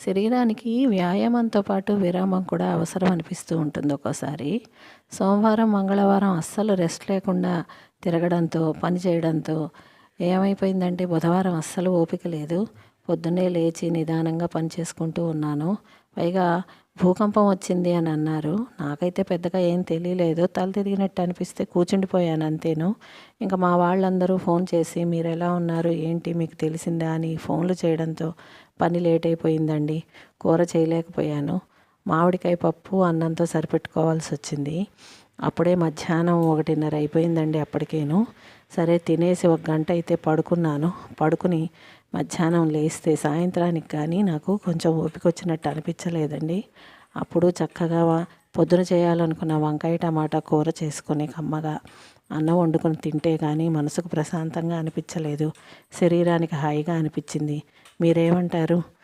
శరీరానికి వ్యాయామంతో పాటు విరామం కూడా అవసరం అనిపిస్తూ ఉంటుంది ఒక్కోసారి. సోమవారం మంగళవారం అస్సలు రెస్ట్ లేకుండా తిరగడంతో పని చేయడంతో ఏమైపోయిందంటే బుధవారం అస్సలు ఓపిక లేదు. పొద్దున్నే లేచి నిదానంగా పని చేసుకుంటూ ఉన్నాను. పైగా భూకంపం వచ్చింది అని అన్నారు. నాకైతే పెద్దగా ఏం తెలియలేదు. తల తిరిగినట్టు అనిపిస్తే కూర్చుండిపోయాను అంతేను. ఇంకా మా వాళ్ళందరూ ఫోన్ చేసి మీరు ఎలా ఉన్నారు? ఏంటి? మీకు తెలిసిందా? అని ఫోన్లు చేయడంతో పని లేట్ అయిపోయిందండి. కూర చేయలేకపోయాను. మామిడికాయ పప్పు అన్నంతో సరిపెట్టుకోవాల్సి వచ్చింది. అప్పుడే మధ్యాహ్నం ఒకటిన్నర అయిపోయిందండి అప్పటికేను. సరే తినేసి ఒక గంట అయితే పడుకున్నాను. పడుకుని మధ్యాహ్నం లేస్తే సాయంత్రానికి కానీ నాకు కొంచెం ఓపిక వచ్చినట్టు అనిపించలేదండి. అప్పుడు చక్కగా పొద్దున చేయాలనుకున్న వంకాయ టమాటా కూర చేసుకుని కమ్మగా అన్నం వండుకొని తింటే కానీ మనసుకు ప్రశాంతంగా అనిపించలేదు. శరీరానికి హాయిగా అనిపించింది. మీరేమంటారు?